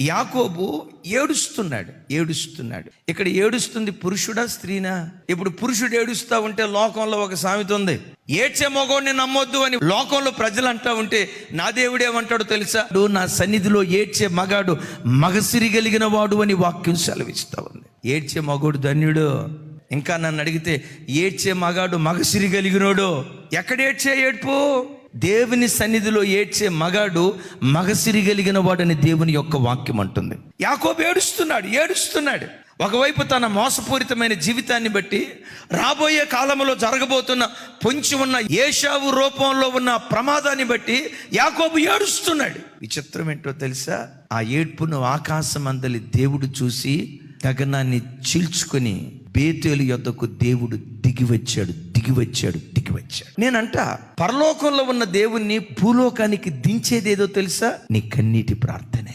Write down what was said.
యాకోబు ఏడుస్తున్నాడు ఏడుస్తున్నాడు. ఇక్కడ ఏడుస్తుంది పురుషుడా స్త్రీనా? ఇప్పుడు పురుషుడు ఏడుస్తా ఉంటే లోకంలో ఒక సామెత ఉంది. ఏడ్చే మగోడిని నమ్మొద్దు అని లోకంలో ప్రజలు అంటా ఉంటే నా దేవుడేమంటాడో తెలుసా? నా సన్నిధిలో ఏడ్చే మగాడు మగసిరి కలిగిన వాడు అని వాక్యం సెలవిస్తా ఉంది. ఏడ్చే మగోడు ధన్యుడు. ఇంకా నన్ను అడిగితే ఏడ్చే మగాడు మగసిరి కలిగినోడు? ఎక్కడ ఏడ్చే ఏడ్పు? దేవుని సన్నిధిలో ఏడ్చే మగాడు మగసిరి కలిగిన వాడని దేవుని యొక్క వాక్యం అంటుంది. యాకోబు ఏడుస్తున్నాడు ఏడుస్తున్నాడు. ఒకవైపు తన మోసపూరితమైన జీవితాన్ని బట్టి రాబోయే కాలంలో జరగబోతున్న పొంచి ఉన్న ఏషావు రూపంలో ఉన్న ప్రమాదాన్ని బట్టి యాకోబు ఏడుస్తున్నాడు. విచిత్రం ఏంటో తెలుసా? ఆ ఏడ్పును ఆకాశం అందలి దేవుడు చూసి గగనాన్ని చీల్చుకొని బేతేలు యొద్దకు దేవుడు దిగి వచ్చాడు దిగి వచ్చాడు వచ్చాడు. నేనంట పరలోకంలో ఉన్న దేవుణ్ణి భూలోకానికి దించేదేదో తెలుసా? నీ కన్నీటి ప్రార్థనే.